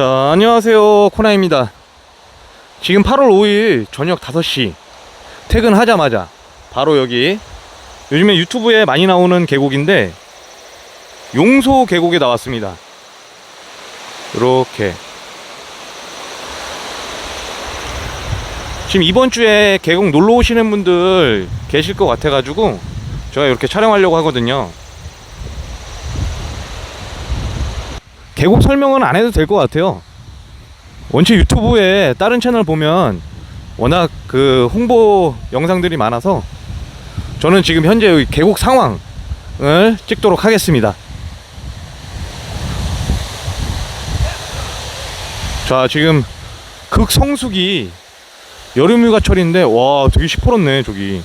자, 안녕하세요. 코나입니다. 지금 8월 5일 저녁 5시 퇴근하자마자 바로 여기 요즘에 유튜브에 많이 나오는 계곡인데 용소 계곡에 나왔습니다. 이렇게 지금 이번 주에 계곡 놀러 오시는 분들 계실 것 같아 가지고 제가 이렇게 촬영하려고 하거든요. 계곡 설명은 안 해도 될 것 같아요. 원체 유튜브에 다른 채널 보면 워낙 그 홍보 영상들이 많아서 저는 지금 현재 계곡 상황을 찍도록 하겠습니다. 자, 지금 극성수기 여름 휴가철인데 와, 되게 시퍼렇네, 저기.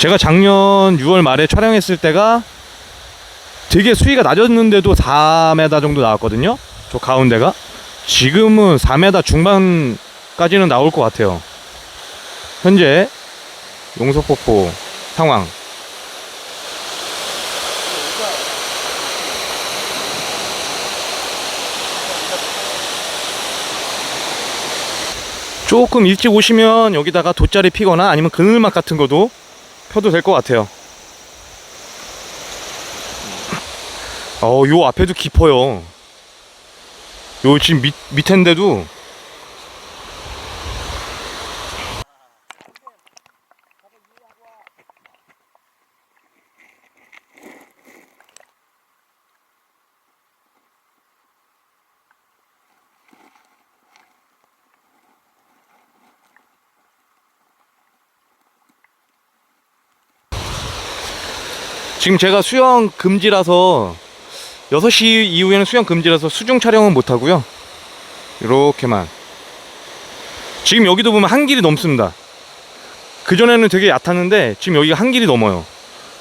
제가 작년 6월 말에 촬영했을 때가 되게 수위가 낮았는데도 4m 정도 나왔거든요. 저 가운데가. 지금은 4m 중반까지는 나올 것 같아요. 현재 용서폭포 상황. 조금 일찍 오시면 여기다가 돗자리 피거나 아니면 그늘막 같은 것도 펴도 될 것 같아요. 어, 요 앞에도 깊어요. 요 지금 밑, 밑인데도 지금 제가 수영 금지라서 6시 이후에는 수영 금지라서 수중 촬영은 못 하고요. 이렇게만. 지금 여기도 보면 한 길이 넘습니다. 그 전에는 되게 얕았는데 지금 여기가 한 길이 넘어요.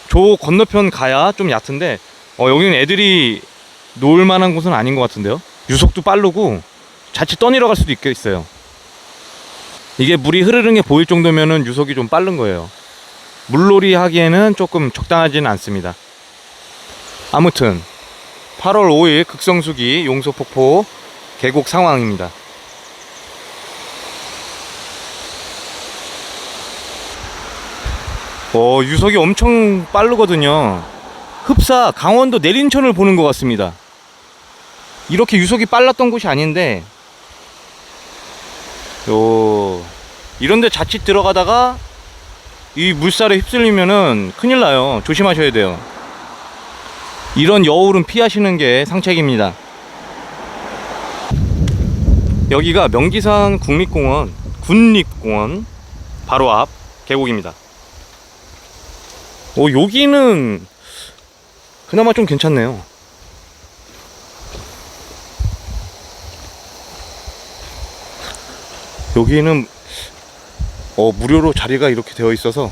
저 건너편 가야 좀 얕은데 어, 여기는 애들이 놀 만한 곳은 아닌 것 같은데요. 유속도 빠르고 자칫 떠내려갈 수도 있겠어요. 이게 물이 흐르는 게 보일 정도면은 유속이 좀 빠른 거예요. 물놀이 하기에는 조금 적당하지는 않습니다. 아무튼 8월 5일 극성수기 용소폭포 계곡 상황입니다. 어, 유석이 엄청 빠르거든요. 흡사 강원도 내린천을 보는 것 같습니다. 이렇게 유속이 빨랐던 곳이 아닌데, 요, 이런데 자칫 들어가다가 이 물살에 휩쓸리면은 큰일 나요. 조심하셔야 돼요. 이런 여울은 피하시는 게 상책입니다. 여기가 명기산 국립공원, 군립공원 바로 앞 계곡입니다. 오, 여기는 그나마 좀 괜찮네요. 여기는 어, 무료로 자리가 이렇게 되어 있어서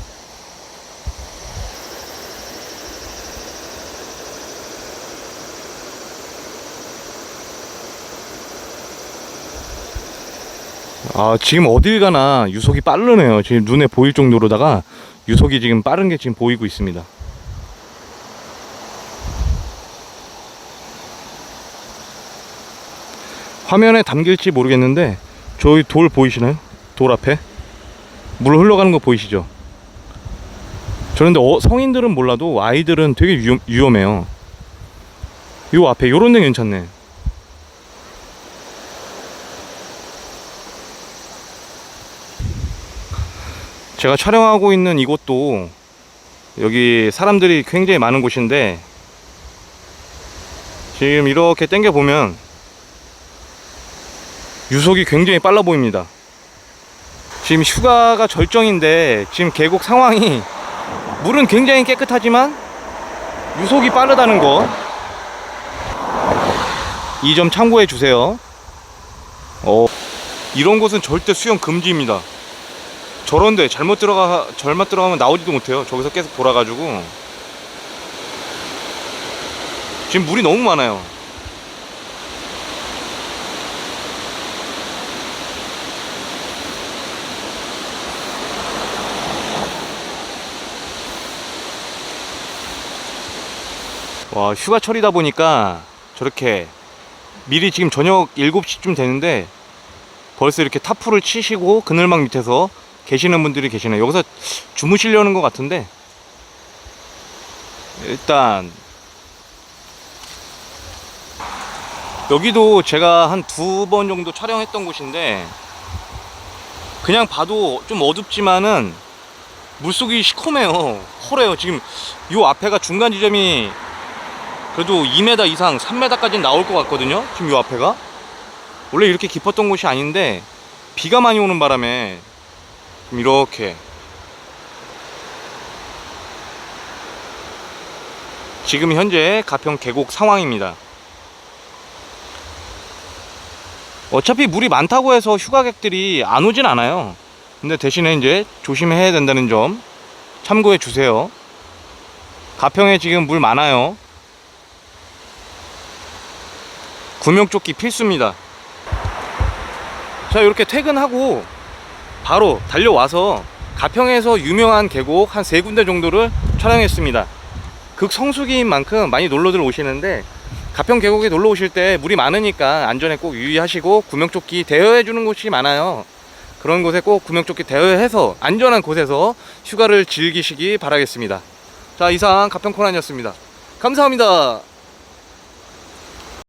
아, 지금 어딜 가나 유속이 빠르네요. 지금 눈에 보일 정도로다가 유속이 지금 빠른 게 지금 보이고 있습니다. 화면에 담길지 모르겠는데 저기 돌 보이시나요? 돌 앞에 물 흘러가는 거 보이시죠? 저런데 어, 성인들은 몰라도 아이들은 되게 위험, 위험해요. 요 앞에 요런 데 괜찮네. 제가 촬영하고 있는 이곳도 여기 사람들이 굉장히 많은 곳인데 지금 이렇게 땡겨 보면 유속이 굉장히 빨라 보입니다. 지금 휴가가 절정인데 지금 계곡 상황이 물은 굉장히 깨끗하지만 유속이 빠르다는 거 이 점 참고해 주세요. 어, 이런 곳은 절대 수영 금지입니다. 저런데 잘못 들어가 잘못 들어가면 나오지도 못해요. 저기서 계속 돌아가지고 지금 물이 너무 많아요. 와 휴가철이다 보니까 저렇게 미리 지금 저녁 7시쯤 되는데 벌써 이렇게 타프를 치시고 그늘막 밑에서 계시는 분들이 계시네요. 여기서 주무시려는 것 같은데 일단 여기도 제가 한 두 번 정도 촬영했던 곳인데 그냥 봐도 좀 어둡지만은 물속이 시커매요. 호래요. 지금 요 앞에가 중간 지점이 그래도 2m 이상, 3m까지 나올 것 같거든요. 지금 요 앞에가. 원래 이렇게 깊었던 곳이 아닌데 비가 많이 오는 바람에 좀 이렇게 지금 현재 가평 계곡 상황입니다. 어차피 물이 많다고 해서 휴가객들이 안 오진 않아요. 근데 대신에 이제 조심해야 된다는 점 참고해 주세요. 가평에 지금 물 많아요. 구명조끼 필수입니다. 자, 이렇게 퇴근하고 바로 달려와서 가평에서 유명한 계곡 한 세 군데 정도를 촬영했습니다. 극성수기인 만큼 많이 놀러들 오시는데 가평 계곡에 놀러 오실 때 물이 많으니까 안전에 꼭 유의하시고 구명조끼 대여해 주는 곳이 많아요. 그런 곳에 꼭 구명조끼 대여해서 안전한 곳에서 휴가를 즐기시기 바라겠습니다. 자, 이상 가평 코난이었습니다. 감사합니다.